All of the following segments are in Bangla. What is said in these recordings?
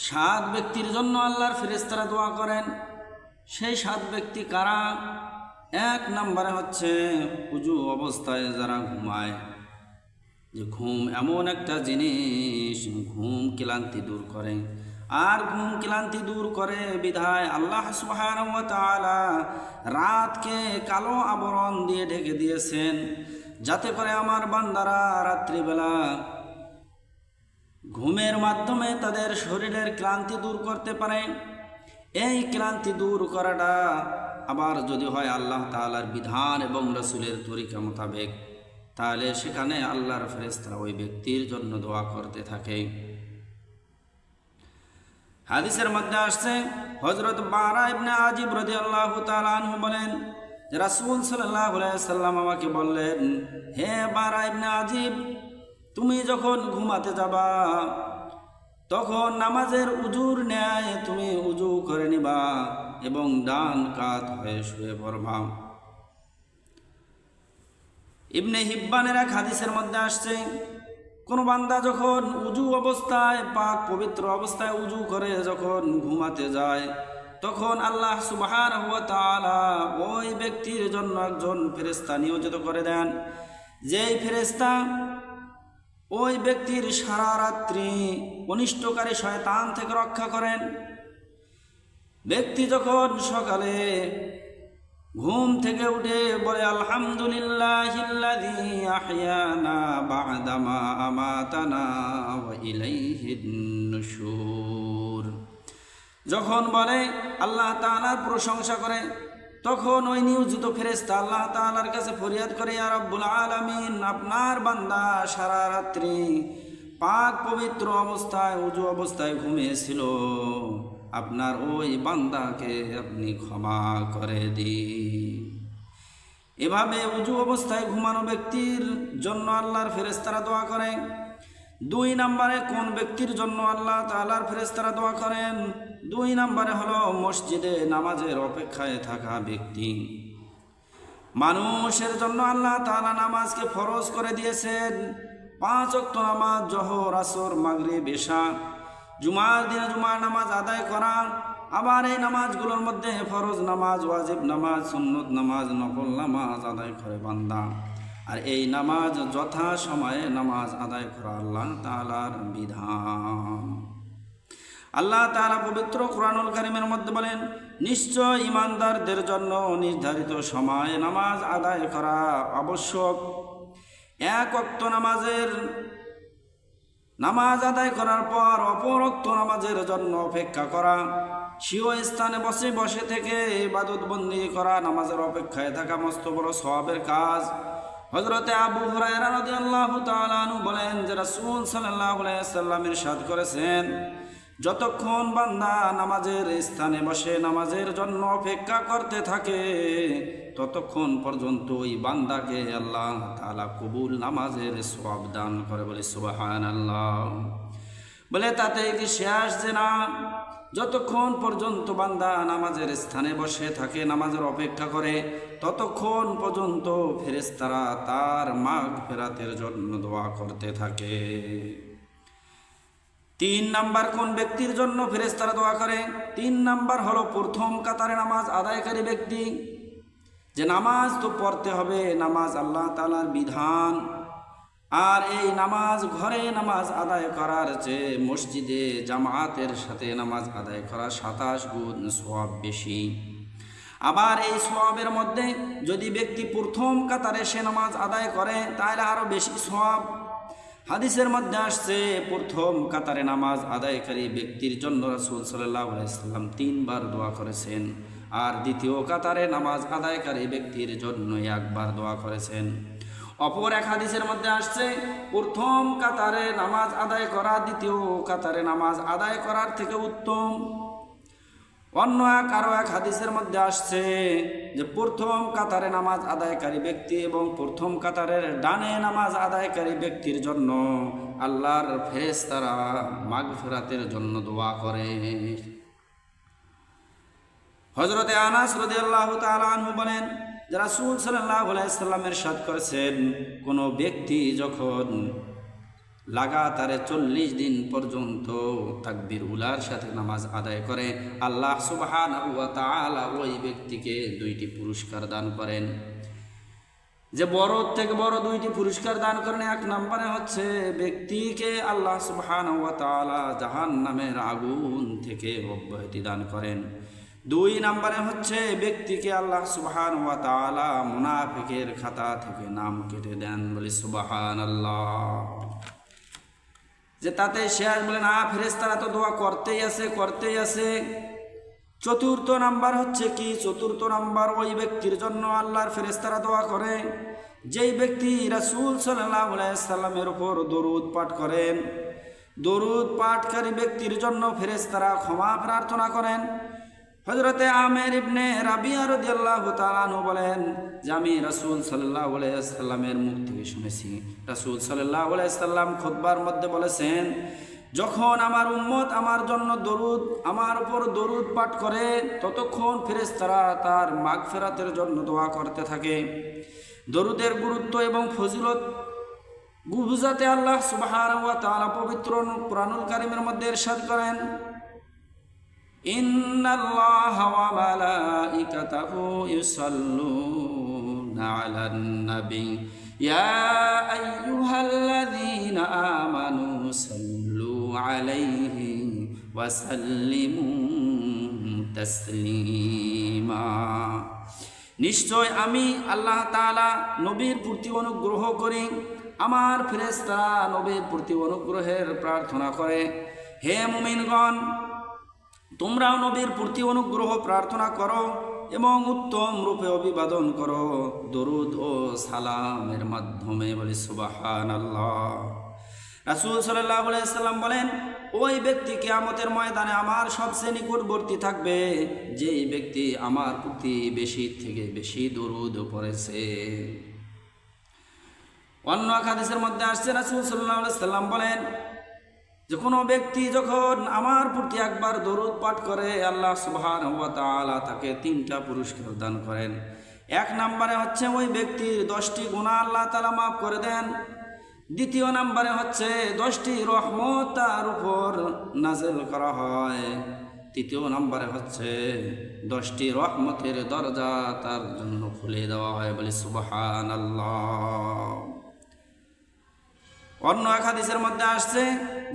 সাত ব্যক্তির জন্য আল্লাহর ফেরেস্তারা দোয়া করেন। সেই সাত ব্যক্তি কারা? এক নম্বরে হচ্ছে উজু অবস্থায় যারা ঘুমায়। যে ঘুম এমন একটা জিনিস, ঘুম ক্লান্তি দূর করে। আর ঘুম ক্লান্তি দূর করে বিধায় আল্লাহ তাআলা রাতকে কালো আবরণ দিয়ে ঢেকে দিয়েছেন। যাতে করে আমার বান্দারা রাত্রিবেলা ঘুমের মাধ্যমে তাদের শরীরের ক্লান্তি দূর করতে পারে। এই ক্লান্তি দূর করাটা আবার যদি হয় আল্লাহ তাআলার বিধান এবং রসুলের তরিকা মোতাবেক, তাহলে সেখানে আল্লাহর ফেরেস্তারা ওই ব্যক্তির জন্য দোয়া করতে থাকে। হাদিসের মধ্যে আসছে হজরত বারা ইবনে আজিব রদি আল্লাহ আনহু বলেন যে সাল্লাহ সাল্লাম আমাকে বললেন, হে বারা ইবনে আজিব তুমি যখন ঘুমাতে যাবা, তখন নামাজের উজুর ন্যায় তুমি উজু করে নিবা এবং ডান কাত হয়ে শুয়ে পড়বা। ইবনে হিব্বানের এক হাদিসের মধ্যে আসছে, কোনো বান্দা যখন উজু অবস্থায়, পাক পবিত্র অবস্থায় উজু করে যখন ঘুমাতে যায়, তখন আল্লাহ সুবাহার ওই ব্যক্তির জন্য একজন ফেরেস্তা নিয়োজিত করে দেন। যেই ফেরেস্তা ওই ব্যক্তির সারা রাত্রি অনিষ্টকারী শয়তান থেকে রক্ষা করেন। ব্যক্তি যখন সকালে ঘুম থেকে উঠে বলে আলহামদুলিল্লাহ যখন বলে, আল্লাহ তাআলার প্রশংসা করে তখন ওই নিয়োজিত ফেরেস্তা আল্লাহ তাআলার কাছে ফরিয়াদ করে, ইয়া রব্বুল আলামিন, আপনার বান্দা সারা রাত্রি পাক পবিত্র অবস্থায়, উজু অবস্থায় ঘুমিয়েছিল। আপনার ওই বান্দাকে আপনি ক্ষমা করে দিন। এভাবে উজু অবস্থায় ঘুমানো ব্যক্তির জন্য আল্লাহর ফেরেস্তারা দোয়া করে। দুই নম্বরে কোন ব্যক্তির জন্য আল্লাহ তাআলার ফেরেস্তারা দোয়া করেন? দুই নম্বরে হলো মসজিদে নামাজের অপেক্ষায় থাকা ব্যক্তি। মানুষের জন্য আল্লাহ তালা নামাজকে ফরজ করে দিয়েছেন। পাঁচ অক্ত নামাজ, জহর, আসর মাগরে বেশা জুমার দিনে জুমার নামাজ আদায় করা। আবার এই নামাজগুলোর মধ্যে ফরজ নামাজ, ওয়াজিব নামাজ, সুন্নত নামাজ নকল নামাজ আদায় করে বান্দা। আর এই নামাজ যথা সময়ে নামাজ আদায় করা আল্লাহ তালার বিধান। আল্লাহ তাআলা পবিত্র কোরআনুল কারিমের মধ্যে বলেন, নিশ্চয় ইমানদারদের জন্য নির্ধারিত সময়ে নামাজ আদায় করা আবশ্যক। এক অক্ত নামাজের, নামাজ আদায় করার পর অপরক্ত নামাজের জন্য অপেক্ষা করা, স্বীয় স্থানে বসে বসে থেকে ইবাদত বন্দি করা, নামাজের অপেক্ষায় থাকা, মস্ত বড় সওয়াবের কাজ হজরতে আবু হুরায়রা রাদিয়াল্লাহু তাআলা আনহু বলেন যে রাসূল সাল্লাল্লাহু আলাইহি সাল্লাম ইরশাদ করেছেন, যতক্ষণ বান্দা নামাজের স্থানে বসে নামাজের জন্য অপেক্ষা করতে থাকে, ততক্ষণ পর্যন্ত ওই বান্দাকে আল্লাহ তাআলা কবুল নামাজের সওয়াব দান করে বলে সুবহানাল্লাহ। বলে তাতে কি শেষ যে না? যতক্ষণ পর্যন্ত বান্দা নামাজের স্থানে বসে থাকে, নামাজের অপেক্ষা করে, ততক্ষণ পর্যন্ত ফেরেস্তারা তার মাঘ ফেরাতের জন্য দোয়া করতে থাকে। তিন নাম্বার কোন ব্যক্তির জন্য ফেরেস্তারা দোয়া করে? তিন নাম্বার হলো প্রথম কাতারে নামাজ আদায়কারী ব্যক্তি। যে নামাজ তো পড়তে হবে, নামাজ আল্লাহ তালার বিধান। আর এই নামাজ ঘরে নামাজ আদায় করার চেয়ে মসজিদে জামায়াতের সাথে নামাজ আদায় করা সাতাশ গুণ সব বেশি। আবার এই সবের মধ্যে যদি ব্যক্তি প্রথম কাতারে সে নামাজ আদায় করে, তাহলে আরও বেশি সব হাদিসের মধ্যে আসছে, প্রথম কাতারে নামাজ আদায়কারী ব্যক্তির জন্য রাসুল সাল্লাম তিনবার দোয়া করেছেন, আর দ্বিতীয় কাতারে নামাজ আদায়কারী ব্যক্তির জন্য একবার দোয়া করেছেন। অপর এক হাদিসের মধ্যে আসছে, প্রথম কাতারে নামাজ আদায় করা, দ্বিতীয় কাতারে নামাজ আদায় করার থেকে উত্তম। অন্য এক, আরও এক হাদিসের মধ্যে আসছে যে, প্রথম কাতারে নামাজ আদায়কারী ব্যক্তি এবং প্রথম কাতারের ডানে নামাজ আদায়কারী ব্যক্তির জন্য আল্লাহর ফেরেশতারা মাগ ফেরাতের জন্য দোয়া করে। হজরতে আনাস রদি আল্লাহ তালু বলেন যে রাসুল সাল্লাহ আলাইসাল্লামের সাদ করেছেন, কোনো ব্যক্তি যখন লাগাতারে চল্লিশ দিন পর্যন্ত তাকবির উলার সাথে নামাজ আদায় করে, আল্লাহ সুবহান ওই ব্যক্তিকে দুইটি পুরস্কার দান করেন। যে বড় থেকে বড় দুইটি পুরস্কার দান করেন, এক নম্বরে হচ্ছে ব্যক্তিকে আল্লাহ সুবহান জাহান নামের আগুন থেকে অব্যাহতি দান করেন। দুই নম্বরে হচ্ছে ব্যক্তিকে আল্লাহ সুবহান ওয়া তাআলা মুনাফিকের খাতা থেকে নাম কেটে দেন, বলি সুবাহান আল্লাহ যে তাতে শেষ বলে, না ফেরেস্তারা তো দোয়া করতেই আছে করতেই আছে। চতুর্থ নাম্বার হচ্ছে কি? চতুর্থ নাম্বার, ওই ব্যক্তির জন্য আল্লাহর ফেরেস্তারা দোয়া করে। যেই ব্যক্তি রাসুল আলাইহি সাল্লামের উপর দরুদ পাঠ করেন, দরুদ পাঠকারী ব্যক্তির জন্য ফেরেস্তারা ক্ষমা প্রার্থনা করেন। হজরতে আমের ইবনে রাবিয়া রাদিয়াল্লাহু তাআলা আনহু বলেন যে আমি রাসূল সাল্লাহ আলাইহি সাল্লামের মুখ থেকে শুনেছি। রাসূল সাল্লাহ আলাইহি সাল্লাম খুতবার মধ্যে বলেছেন, যখন আমার উম্মত আমার জন্য দরুদ, আমার উপর দরুদ পাঠ করে, ততক্ষণ ফেরেশতারা তার মাগফিরাতের জন্য দোয়া করতে থাকে। দরুদের গুরুত্ব এবং ফজিলত বুঝাতে আল্লাহ ওয়া পবিত্র কোরআনুল কারিমের মধ্যে ইরশাদ করেন। إن الله وملائكته يصلون على النبي يا أيها الذين آمنوا صلوا عليه وسلموا تسليما নিশ্চয় আমি আল্লাহ তাআলা নবীর প্রতি অনুগ্রহ করি আমার ফেরেশতা নবীর প্রতি অনুগ্রহের প্রার্থনা করে হে মুমিনগণ তোমরাও নবীর প্রতি অনুগ্রহ প্রার্থনা করো এবং উত্তম রূপে অভিবাদন করো। দরুদ ও সালামের মাধ্যমে বলি সুবাহান আল্লাহ রাসুল সাল্লাম বলেন, ওই ব্যক্তি কেয়ামতের ময়দানে আমার সবচেয়ে নিকটবর্তী থাকবে, যেই ব্যক্তি আমার প্রতি বেশি থেকে বেশি দরুদ পড়েছে। অন্য হাদিসের মধ্যে আসছে, রাসুল সাল্লাহ সাল্লাম বলেন যে কোনো ব্যক্তি যখন আমার প্রতি একবার দরুদ পাঠ করে, আল্লাহ সুবহান তাকে তিনটা পুরস্কার দান করেন। এক নম্বরে হচ্ছে ওই ব্যক্তির দশটি গুণা আল্লাহ তালা মাফ করে দেন। দ্বিতীয় নম্বরে হচ্ছে দশটি রহমত তার উপর নাজেল করা হয়। তৃতীয় নম্বরে হচ্ছে দশটি রহমতের দরজা তার জন্য খুলে দেওয়া হয়। বলে সুবহান আল্লাহ অন্য এক হাদিসের মধ্যে আসছে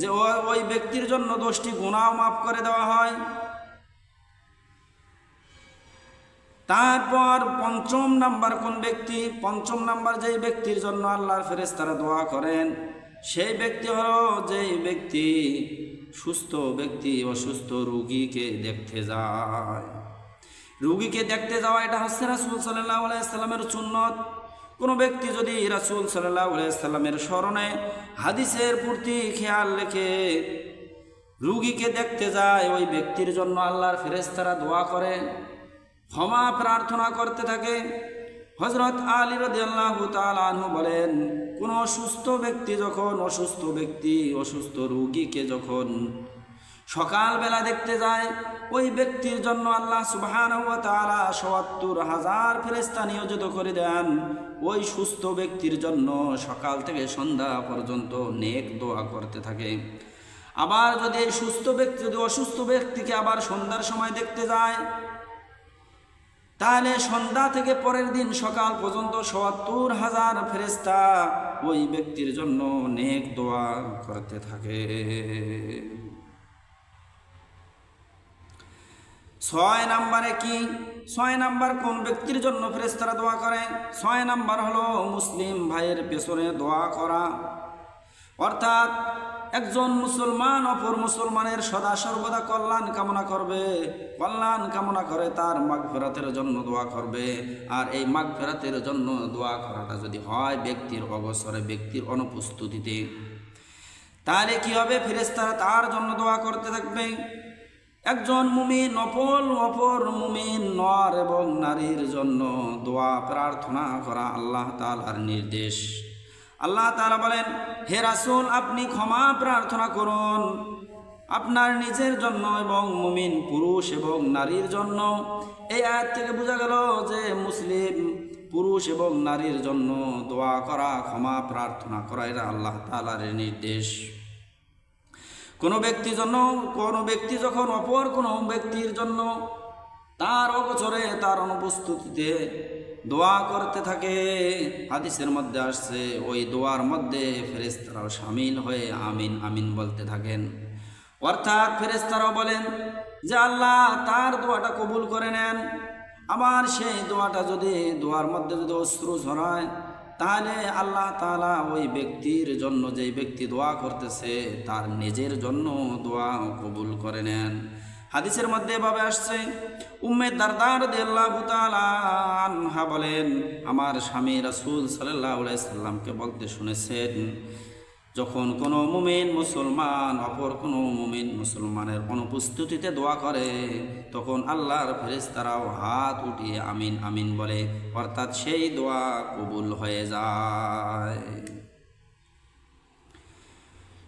যে ওই ব্যক্তির জন্য দোষটি গুণাও মাফ করে দেওয়া হয়। তারপর পঞ্চম নাম্বার কোন ব্যক্তি? পঞ্চম নাম্বার যেই ব্যক্তির জন্য আল্লাহর ফেরেস্তারা দোয়া করেন, সেই ব্যক্তি হলো যেই ব্যক্তি সুস্থ ব্যক্তি অসুস্থ রুগীকে দেখতে যায়। রুগীকে দেখতে যাওয়া এটা হচ্ছে রাসুল সাল্লাহ আলাইসাল্লামের সুন্নত। কোনো ব্যক্তি যদি রাসুল সাল্লাহ সাল্লামের স্মরণে হাদিসের প্রতি খেয়াল রেখে রুগীকে দেখতে যায়, ওই ব্যক্তির জন্য আল্লাহর ফেরেস্তারা দোয়া করে, ক্ষমা প্রার্থনা করতে থাকে। হজরত আলী রদি আল্লাহ আনহু বলেন, কোন অসুস্থ ব্যক্তি যখন অসুস্থ ব্যক্তি, অসুস্থ রুগীকে যখন সকালবেলা দেখতে যায়, ওই ব্যক্তির জন্য আল্লাহ সুবহান তাআলা সত্তর হাজার ফেরেস্তা নিয়োজিত করে দেন। ওই সুস্থ ব্যক্তির জন্য সকাল থেকে সন্ধ্যা পর্যন্ত নেক দোয়া করতে থাকে। আবার যদি এই সুস্থ ব্যক্তি, যদি অসুস্থ ব্যক্তিকে আবার সন্ধ্যার সময় দেখতে যায়, তাহলে সন্ধ্যা থেকে পরের দিন সকাল পর্যন্ত সত্তর হাজার ফেরেস্তা ওই ব্যক্তির জন্য নেক দোয়া করতে থাকে। ছয় নাম্বারে কি? ছয় নাম্বার কোন ব্যক্তির জন্য ফেরেস্তারা দোয়া করে? ছয় নাম্বার হলো মুসলিম ভাইয়ের পেছনে দোয়া করা। অর্থাৎ একজন মুসলমান অপর মুসলমানের সদা সর্বদা কল্যাণ কামনা করবে। কল্যাণ কামনা করে তার মাঘ ফেরাতের জন্য দোয়া করবে। আর এই মাঘ ফেরাতের জন্য দোয়া করাটা যদি হয় ব্যক্তির অবসরে, ব্যক্তির অনুপস্থিতিতে, তাহলে কি হবে? ফেরেস্তারা তার জন্য দোয়া করতে থাকবে। একজন মুমিন অপল অপর মুমিন, নর এবং নারীর জন্য দোয়া, প্রার্থনা করা আল্লাহ তালার নির্দেশ। আল্লাহ তালা বলেন, হে রাসুল, আপনি ক্ষমা প্রার্থনা করুন। আপনার নিজের জন্য এবং মুমিন, পুরুষ এবং নারীর জন্য। এই আয়াত থেকে বোঝা গেল যে মুসলিম, পুরুষ এবং নারীর জন্য দোয়া করা, ক্ষমা প্রার্থনা করা এরা আল্লাহ তালার নির্দেশ। কোনো ব্যক্তির জন্য, কোনো ব্যক্তি যখন অপর কোনো ব্যক্তির জন্য তার অগোচরে তার অনুপস্থিতিতে দোয়া করতে থাকে, হাদিসের মধ্যে আসছে, ওই দোয়ার মধ্যে ফেরেস্তারাও সামিল হয়ে আমিন আমিন বলতে থাকেন। অর্থাৎ ফেরেস্তারাও বলেন যে আল্লাহ তার দোয়াটা কবুল করে নেন। আবার সেই দোয়াটা যদি, দোয়ার মধ্যে যদি অশ্রু ঝরায় তাহলে আল্লাহ তালা ওই ব্যক্তির জন্য যেই ব্যক্তি দোয়া করতেছে, তার নিজের জন্য দোয়া কবুল করে নেন। হাদিসের মধ্যে এভাবে আসছে, উম্মে দারদার আনহা বলেন, আমার স্বামী রাসুল সাল্লাহ সাল্লামকে বলতে শুনেছেন যখন কোনো মুমিন মুসলমান, অপর কোনো মুমিন মুসলমানের অনুপস্থিতিতে দোয়া করে, তখন আল্লাহর ফেরেশতারাও হাত উঠিয়ে আমিন আমিন বলে, অর্থাৎ সেই দোয়া কবুল হয়ে যায়।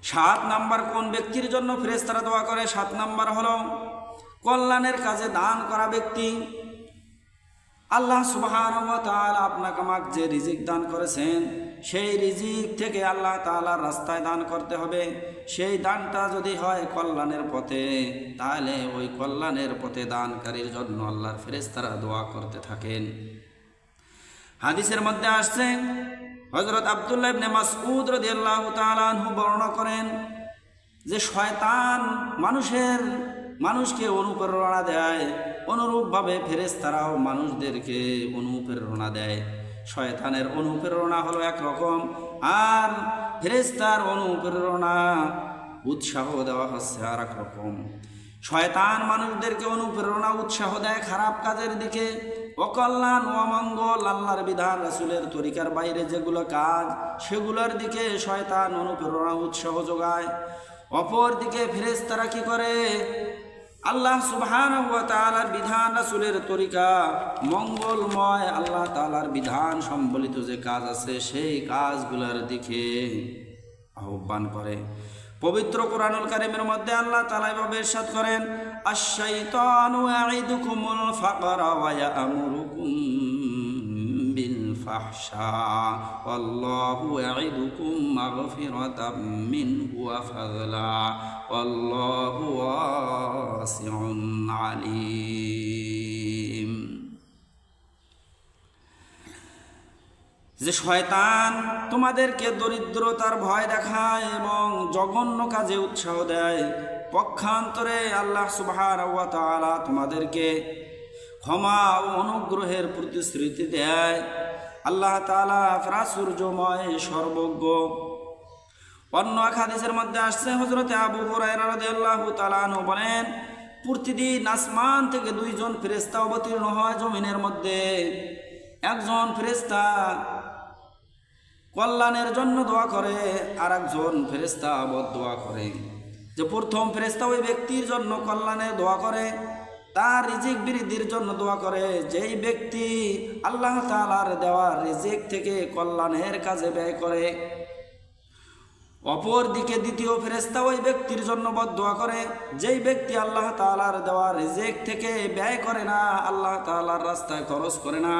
সাত নাম্বার কোন ব্যক্তির জন্য ফেরেশতারা দোয়া করে? সাত নাম্বার হলো, কল্যাণের কাজে দান করা ব্যক্তি। আল্লাহ ওয়া আপনাকে আমাকে যে রিজিক দান করেছেন সেই রিজিক থেকে আল্লাহ তাআলার রাস্তায় দান করতে হবে। সেই দানটা যদি হয় কল্যাণের পথে, তাহলে ওই কল্যাণের পথে দানকারীর জন্য আল্লাহর ফেরেশতারা দোয়া করতে থাকেন। হাদিসের মধ্যে আসছে হজরত আবদুল্লাহ ইবনে মাসউদ রাদিয়াল্লাহু তাআলা বর্ণনা করেন যে, শয়তান মানুষের, মানুষকে অনুপ্রেরণা দেয়, অনুরূপভাবে ফেরেশতারাও মানুষদেরকে অনুপ্রেরণা দেয়। শয়তানের অনুপ্রেরণা হলো একরকম, আর ফেরেশতার অনুপ্রেরণা, উৎসাহ দেওয়া হচ্ছে আর এক রকম শয়তান মানুষদেরকে অনুপ্রেরণা, উৎসাহ দেয় খারাপ কাজের দিকে। অকল্যাণ অমঙ্গল আল্লাহর বিধান, রাসুলের তরিকার বাইরে যেগুলো কাজ, সেগুলোর দিকে শয়তান অনুপ্রেরণা, উৎসাহ যোগায়। অপর দিকে ফেরেস তারা কি করে? আল্লাহ সুবহান বিধান রাসুলের তরিকা। মঙ্গলময় আল্লাহ তালার বিধান সম্বলিত যে কাজ আছে, সেই কাজগুলার দিকে আহ্বান করে। পবিত্র কোরআনুল কারিমের মধ্যে আল্লাহ তালা এভাবে ইরশাদ করেন, আশ-শাইতানু ইয়াইদুকুমুল ফাকরা ওয়া ইয়া'মুরুকুম ওয়াল্লাহু ইয়াইদুকুম মাগফিরাতাম মিনহু ওয়া ফাদলা, ওয়াল্লাহু ওয়াসিউন আলিম। যে শয়তান তোমাদেরকে দরিদ্রতার ভয় দেখায় এবং জঘন্য কাজে উৎসাহ দেয়, পক্ষান্তরে আল্লাহ সুবহান তোমাদেরকে ক্ষমা ও অনুগ্রহের প্রতিশ্রুতি দেয়। আল্লাহ তাআলা প্রাচুর্যময়, সর্বজ্ঞ। অন্য এক হাদিসের মধ্যে আসছে হজরতে আবু আনহু বলেন, প্রতিদিন আসমান থেকে দুইজন ফেরেশতা অবতীর্ণ হয় জমিনের মধ্যে। একজন ফেরেশতা কল্যাণের জন্য দোয়া করে আর একজন ফেরেস্তা আবদ দোয়া করে। যে প্রথম ফেরেস্তা ওই ব্যক্তির জন্য কল্যাণের দোয়া করে তার রিজিক বৃদ্ধির জন্য দোয়া করে। যেই ব্যক্তি আল্লাহ তালার দেওয়া রিজিক থেকে কল্যাণের কাজে ব্যয় করে। অপর দিকে দ্বিতীয় ফেরেস্তা ওই ব্যক্তির জন্য বদোয়া করে। যেই ব্যক্তি আল্লাহ তালার দেওয়া রিজেক থেকে ব্যয় করে না, আল্লাহ তালার রাস্তায় খরচ করে না।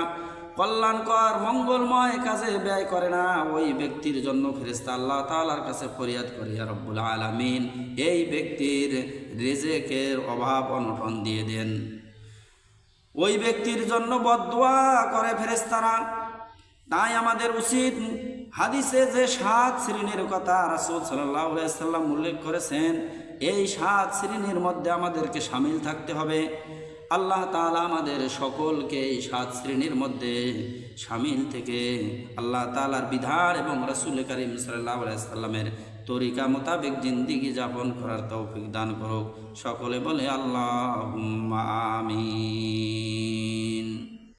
কল্যাণকর, মঙ্গলময় কাজে ব্যয় করে না। ওই ব্যক্তির জন্য ফেরেস্তা আল্লাহ তালার কাছে ফরিয়াদ করি রব্বুল আলমিন। এই ব্যক্তির রেজেকের অভাব অনটন দিয়ে দেন। ওই ব্যক্তির জন্য বদোয়া করে ফেরেস্তারা তাই আমাদের উচিত হাদিসে যে সাত শ্রেণির কথা রাসুল সাল্লাহ উল্লেখ করেছেন, এই সাত শ্রেণির মধ্যে আমাদেরকে সামিল থাকতে হবে। আল্লাহ তালা আমাদের সকলকে এই সাত শ্রেণির মধ্যে সামিল থেকে আল্লাহ তালার বিধান এবং রাসুল করিম সাল্লাহ তরিকা মোতাবেক জিন্দিগি যাপন করার তৌফিক দান করুক। সকলে বলে আল্লাহ আমিন।